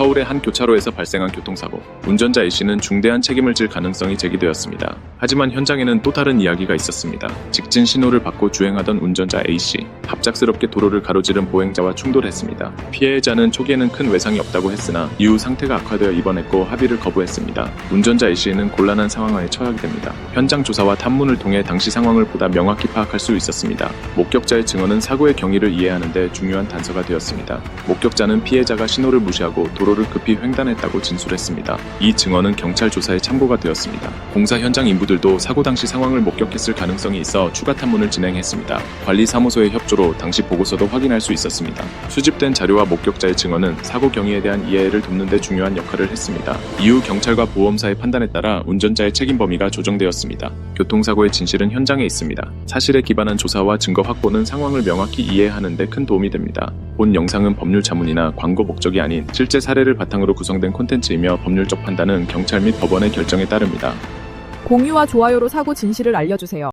서울의 한 교차로에서 발생한 교통사고. 운전자 A씨는 중대한 책임을 질 가능성이 제기되었습니다. 하지만 현장에는 또 다른 이야기가 있었습니다. 직진 신호를 받고 주행하던 운전자 A씨. 갑작스럽게 도로를 가로지른 보행자와 충돌했습니다. 피해자는 초기에는 큰 외상이 없다고 했으나 이후 상태가 악화되어 입원했고 합의를 거부했습니다. 운전자 A씨는 곤란한 상황에 처하게 됩니다. 현장 조사와 탐문을 통해 당시 상황을 보다 명확히 파악할 수 있었습니다. 목격자의 증언은 사고의 경위를 이해하는데 중요한 단서가 되었습니다. 목격자는 피해자가 신호를 무시하고 도로를 급히 횡단했다고 진술했습니다. 이 증언은 경찰 조사에 참고가 되었습니다. 공사 현장 인부들도 사고 당시 상황을 목격했을 가능성이 있어 추가 탐문을 진행했습니다. 관리사무소의 협조로 당시 보고서도 확인할 수 있었습니다. 수집된 자료와 목격자의 증언은 사고 경위에 대한 이해를 돕는 데 중요한 역할을 했습니다. 이후 경찰과 보험사의 판단에 따라 운전자의 책임 범위가 조정되었습니다. 교통사고의 진실은 현장에 있습니다. 사실에 기반한 조사와 증거 확보는 상황을 명확히 이해하는 데 큰 도움이 됩니다. 본 영상은 법률 자문이나 광고 목적이 아닌 실제 사례를 바탕으로 구성된 콘텐츠이며 법률적 판단은 경찰 및 법원의 결정에 따릅니다. 공유와 좋아요로 사고 진실을 알려주세요.